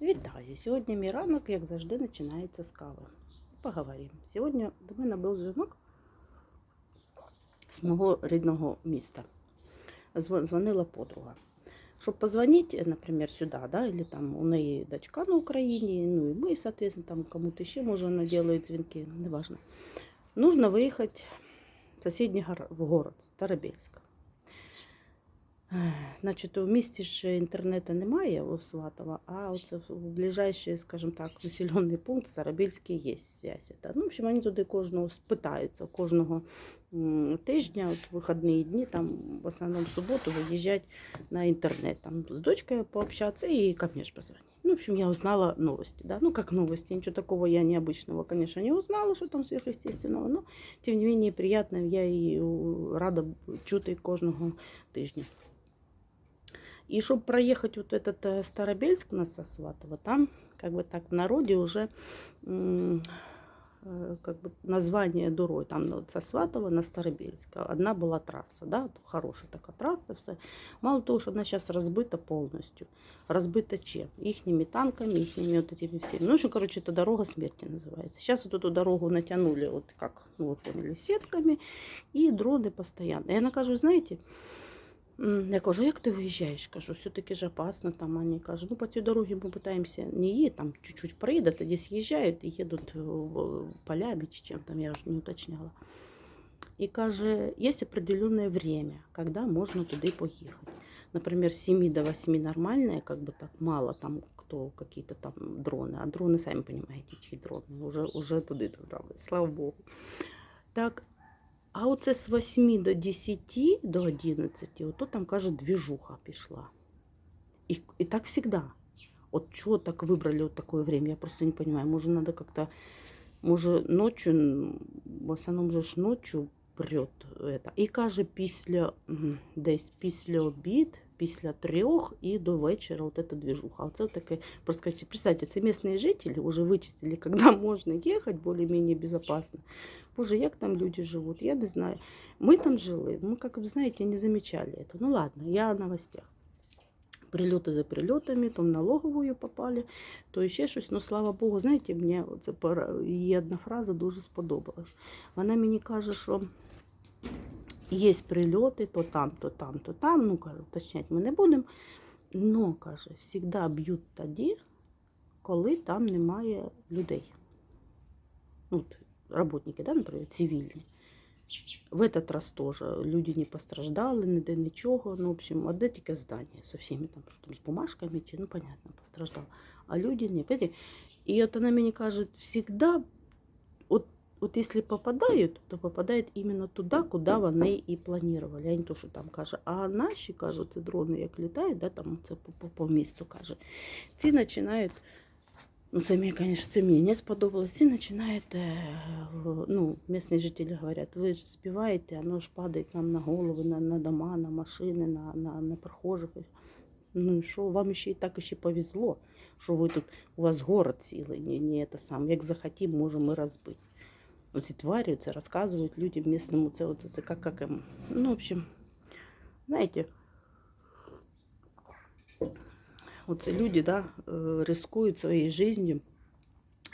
Вітаю! Сьогодні мій ранок, як завжди, починається з кави. Поговоримо. Сьогодні до мене був дзвінок з мого рідного міста. Зв- Дзвонила подруга. Щоб позвонити, наприклад, сюди, да, или там у неї дочка на Україні, ну і ми, соответственно, там кому-то ще, може, робить дзвінки, неважно. Нужно виїхати в сусідній в город, Старобельськ. Значить, у місті ж інтернету немає у Сватова, а оце в ближайший, скажімо так, населений пункт Старобільський є зв'язь. Ну, в общем, вони туди кожного спитаються, кожного тижня, от вихідні дні, там в основному в суботу виїжджать на інтернет, там з дочкою пообщатися і ж позвонить. Ну, в общем, я узнала новости, да, ну, как новости, ничего такого я необычного, конечно, не узнала, что там сверхъестественного, но, тем не менее, приятно, я у, рада чути кожного тижня. И чтобы проехать вот этот э, Старобельск на Сосватово, там как бы так в народе уже э, как бы название дороги, там ну, от Сосватова на Старобельск. Одна была трасса, да, хорошая такая трасса, все. Мало того, что она сейчас разбита полностью. Разбита чем? Ихними танками, ихними вот этими всеми. Ну, в общем, короче, это дорога смерти называется. Сейчас вот эту дорогу натянули, вот как, ну, вы поняли, сетками, и дроны постоянно. И она кажу, знаете, Я кажу, як ти виїжджаєш? Кажу, все-таки ж опасно там. Вони кажуть, ну по цій дорогі ми питаємося не її, там чуть-чуть проїде, тоді з'їжджають і їдуть в полями чи чим там, я вже не уточняла. І каже, є определенне время, коли можна туди поїхати. Например, с 7 до 8 нормальное, как бы так мало там кто какие-то там дроны. А дроны, сами понимаете, чьи дроны. Уже, уже туди добрались, слава Богу. Так, а оце з 8 до 10, до 11, ото там, каже, движуха пішла. І, і так завжди. От чого так вибрали от такое время, я просто не понимаю. Може, надо как-то, може, ночью, м, в основному же ж ночью прет это. І каже, після, м, десь після обід, після трьох і до вечора от эта движуха. Оце таке, просто скажите, представьте, це місцеві жителі вже вичислили, коли можна їхати більш-менш безопасно. Боже, як там люди живуть, я не знаю. Мы там жили, мы, как вы знаете, не замечали это. Ну ладно, я о новостях. Прильоти за прильотами, то в налоговую попали, то ще щось. Ну, слава Богу, знаєте, мені це пора- її одна фраза дуже сподобалась. Вона мені каже, що є прильоти, то там, то там, то там. Ну, кажу, уточняти ми не будемо. Но, каже, завжди б'ють тоді, коли там немає людей. Ну, от, работники, да, наприклад, цивільні. В этот раз тоже люди не постраждали, ніде нічого. Ну, в общем, одне тільки здання со всеми там, що там з бумажками, чи, ну, понятно, постраждало. А люди не. І от вона мені каже, всегда, от, от якщо попадають, то попадають іменно туди, куди вони і планували. А то, що там каже, а наші, кажуть, це дрони, як літають, да, там це по, по, по місту каже, ці починають Ну, це мені, конечно, це мені не сподобалось. Ці починають, е, ну, місні жителі говорять, ви ж співаєте, воно ж падає нам на голови, на, на дома, на машини, на, на, на прохожих. Ну і що, вам ще і так ще повезло, що ви тут, у вас город цілий, не, не це сам. Як захотім, можемо і розбити. Оці тварі це розказують людям місному, це, от, це як, як, ем, ну, в общем, знаєте, Оце люди да, е, рискують своєю життю.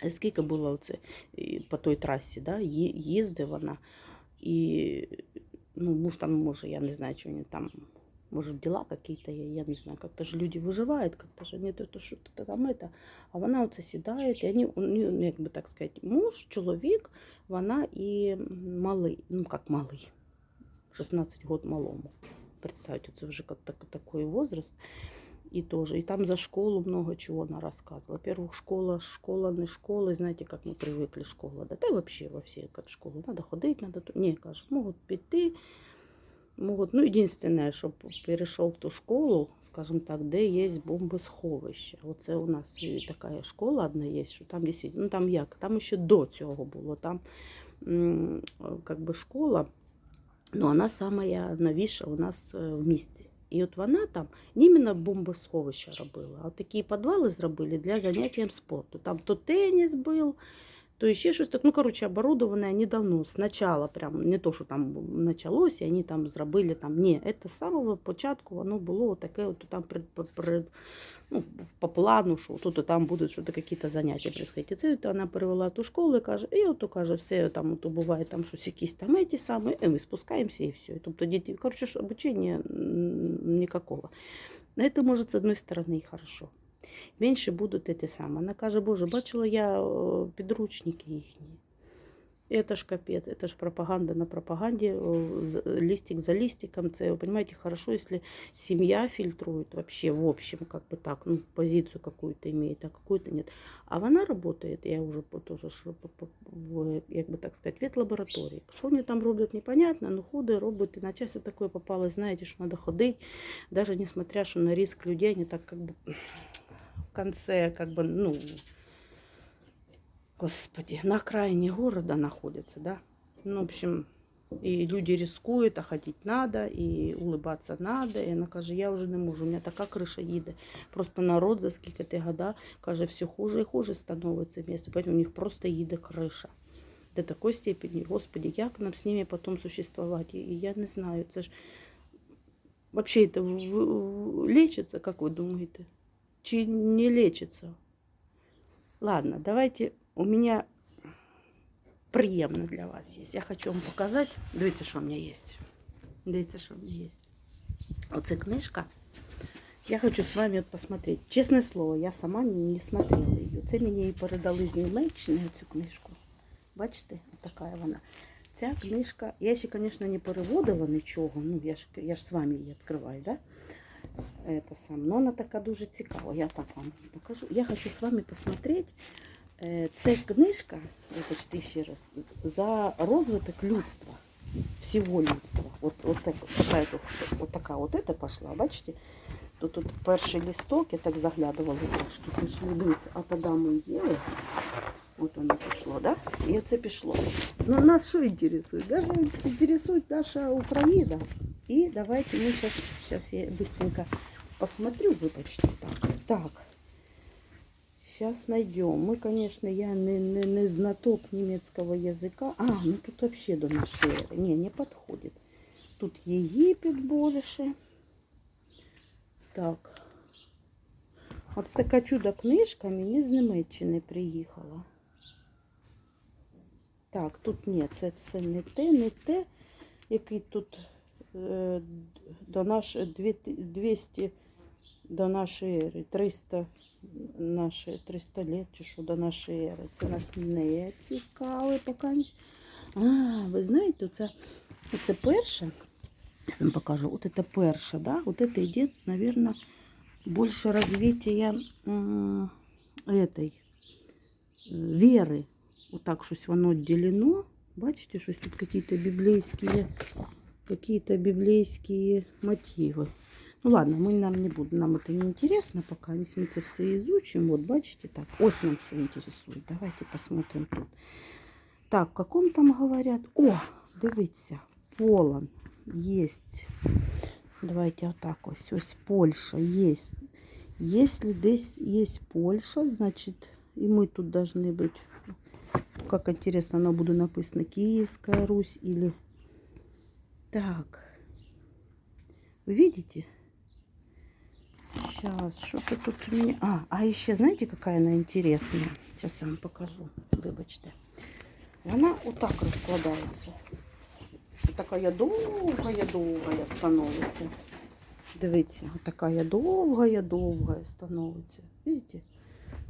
Скільки було оце і по той трасі, да, ї- їздить вона. І ну, муж там, може, я не знаю, чи вони там, може, діла якісь є, я не знаю, як-то ж люди виживають, як-то ж не то, що то там это. А вона оце сідає, і вони, ну, як би так сказати, муж, чоловік, вона і малий, ну, як малий, 16 років малому. Представьте, це вже як так, такий возраст. И тоже. И там за школу много чего она рассказывала. Во-первых, школа, школа, не школа. Знаете, как мы привыкли, школа. Да, да и вообще во все, как школу. Надо ходить, надо... ту- Не, кажут, могут піти, могут... Ну, единственное, чтобы перешел в ту школу, скажем так, де є бомбосховище. Оце у нас така школа одна є, що там дійсно, ну там як, там ще до цього було. Там как би школа, ну вона самая новіша у нас е, в місті. І от вона там іменно бомбосховище робила, а такі підвали зробили для заняття спорту. Там то теніс був, то ще щось так. Ну, коротше, оборудоване вони давно, спочатку, прям не то, що там почалося, і вони там зробили там. Ні, це з самого початку воно було таке, от там при, при, ну, по плану, що тут і там будуть що-то якісь заняття происходить. І це от вона перевела ту школу і каже, і от каже, все там то буває там щось якісь там ті самі, і ми спускаємося і все. Тобто діти, коротше, ж обучення м, ніякого. На це може з одної сторони і хорошо. Менше будуть ті самі. Вона каже, Боже, бачила я о, підручники їхні. Это ж капец, это ж пропаганда на пропаганде, о, з- листик за листиком. Це, вы понимаете, хорошо, если семья фильтрует вообще в общем, как бы так, ну, позицию какую-то имеет, а какую-то нет. А вона работает, я уже по- тоже, ж по- по- в, як би так сказать, ветлабораторії. Що вони там роблять, непонятно, ну ходить, робить, і на часи такое попалось, знаете, что надо ходить, даже несмотря, что на риск людей, они так как бы в конце, как бы, ну, Господи, на окраине города находится, да? Ну, в общем, и люди рискуют, а ходить надо, и улыбаться надо. І вона каже, я вже не можу, у мене така криша їде. Просто народ за скільки ти года, каже, все хуже і хуже становиться місто. Поэтому у них просто їде криша. До такої степені, Господи, як нам з ними потім существувати? І я не знаю, це ж вообще это в- в- лечится, как вы думаете? Чи не лечится? Ладно, давайте у меня приємно для вас є. Я хочу вам показати. Дивіться, що у мене є. Дивіться, що у мене є. Оце книжка. Я хочу з вами от посмотреть. Чесне слово, я сама не, смотрела її. Це мені її передали з Німеччини, цю книжку. Бачите, така вона. Ця книжка, я ще, звісно, не переводила нічого. Ну, я ж, я ж з вами її відкриваю, да? Это сам. Но вона така дуже цікава. Я так вам покажу. Я хочу з вами посмотреть. Е, Це книжка, вибачте ще раз, за розвиток людства, всього людства. От, от, так, така, от, от така от это пошла, бачите? Тут, тут перший листок, я так заглядувала трошки, пішли, дивіться, а тоді ми їли. От воно пішло, да? І оце пішло. Ну, нас що інтересує? Даже інтересує наша Україна. І давайте ми зараз, зараз я быстренько посмотрю, вибачте, так. Так. Сейчас найдем. Мы, конечно, я не, не, не знаток немецкого языка. А, ну тут вообще до нашей эры. Не, не подходит. Тут Єгипет більше. Так. От така чудо книжка мені з Німеччини приїхала. Так, тут ні, це все не те, не те, який тут е, до наш 200 до нашої ери, 300 наші 300 лет чи що до нашої ери. Це нас не цікаве поки. А, ви знаєте, оце, оце перше, я вам покажу, от це перше, да? от це йде, мабуть, більше розвиття этой, е, віри. Отак щось воно відділено. Бачите, щось тут какие-то библейские, какие-то библейские мотивы. Ну ладно, мы нам не будем, нам это не интересно, пока мы это все изучим. Вот, бачите, так, ось нам что интересует. Давайте посмотрим тут. Так, в каком там говорят? О, дивіться, Полон есть. Давайте вот так ось, ось Польша есть. Если здесь есть Польша, значит, и мы тут должны быть, как интересно, оно будет написано, Киевская Русь или... Так, вы видите? Сейчас, что-то тут у меня... А, а еще знаете, какая она интересная? Сейчас я вам покажу. Вибачте. Вона отак розкладається. Така довгая становиться. Дивіться, така довгая, довгая становиться. Видите?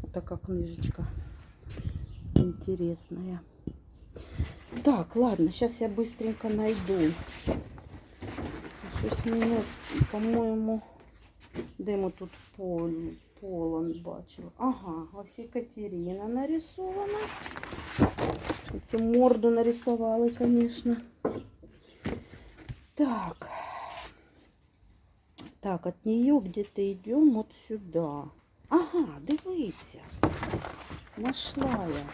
Отака книжечка. Интересная. Так, ладно, сейчас я быстренько найду. Щось мені, по-моєму, де ми тут пол, полон бачили. Ага, ось Екатерина нарисована. Це морду нарисували, звісно. Так. Так, от нее где-то идем вот сюда. Ага, дивіться. Нашла я.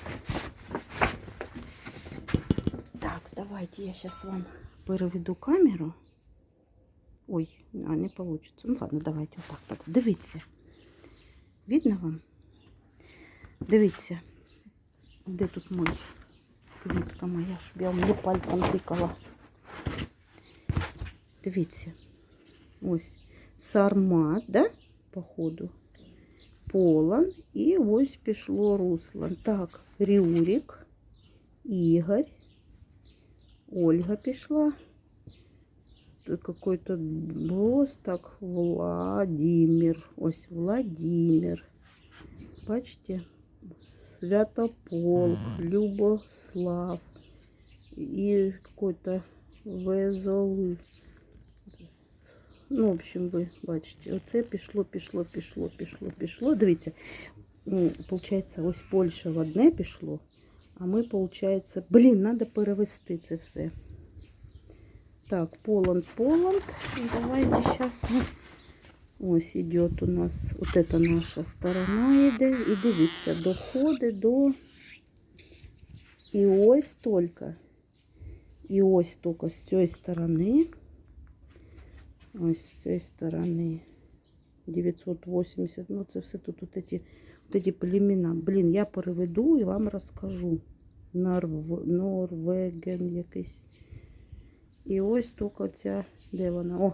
Давайте я сейчас вам переведу камеру. Ой, а не получится. Ну ладно, давайте отак. так. Дивіться. Видно вам? Дивіться. Де тут мой квітка моя, щоб я мені пальцем тикала. Дивіться. Ось. Сармат, да? Походу. Полон. І ось пішло Руслан. Так, Рюрик, Ігор, Ольга пішла. С- Какой-то босс, так, Владимир. Ось Владимир. Бачите? Святополк, Любослав. И какой-то Везол. С- Ну, в общем, ви бачите, оце пішло, пішло, пішло, пішло, пішло. Дивіться, м, получається, ось Польща в одне пішло, а ми, получається, блін, треба перевести це все. Так, Поланд, Поланд. Давайте сейчас мы... Ось идет у нас, вот это наша сторона йде. І дивіться, доходить до... І ось тільки. І ось тільки з цієї сторони. Ось з цієї сторони. 980. Ну, це все тут вот эти, вот эти племена. Блін, я переведу і вам розкажу. Норв... Норвеген якийсь. І ось тільки ця, де вона? О!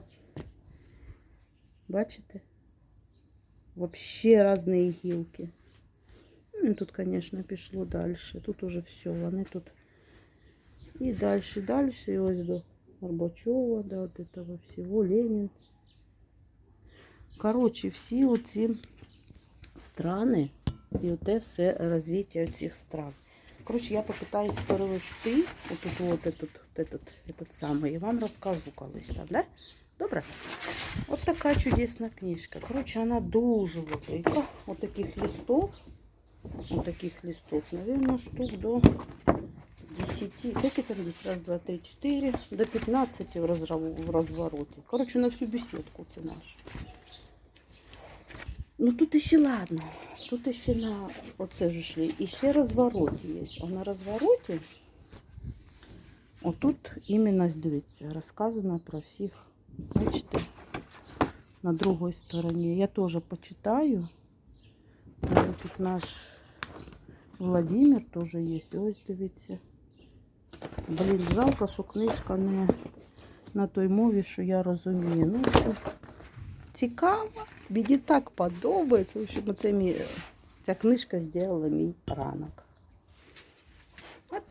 Бачите? Вообще різні гілки. Ну, тут, звісно, пішло далі. Тут уже все, вони тут. І далі, далі, і ось до Горбачова, до от этого всього, Ленін. Коротше, всі оці страни і оте все розвиття цих стран. Коротше, я попитаюсь перевести отут, от этот, этот, этот самий, і вам розкажу колись там, да? Добре? От така чудесна книжка. Коротше, вона дуже велика. От таких листов, от таких листов, наверное, штук до 10, сколько там здесь? Раз, два, три, четыре, до 15 в, разрав- в развороте. Короче, на всю беседку це наш. Ну тут ще ладно. Тут ще на оце ж йшли. І ще розвороті є. А на розвороті отут іменно дивіться, розказано про всіх. Бачите, на другій стороні. Я теж почитаю. Тут наш Владимир теж є. Ось дивіться. Блін, жалко, що книжка не на той мові, що я розумію. Ну, общем, цікаво. Мені так подобається. В общем, це мій, ця книжка зробила мій ранок. От.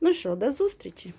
Ну що, до зустрічі.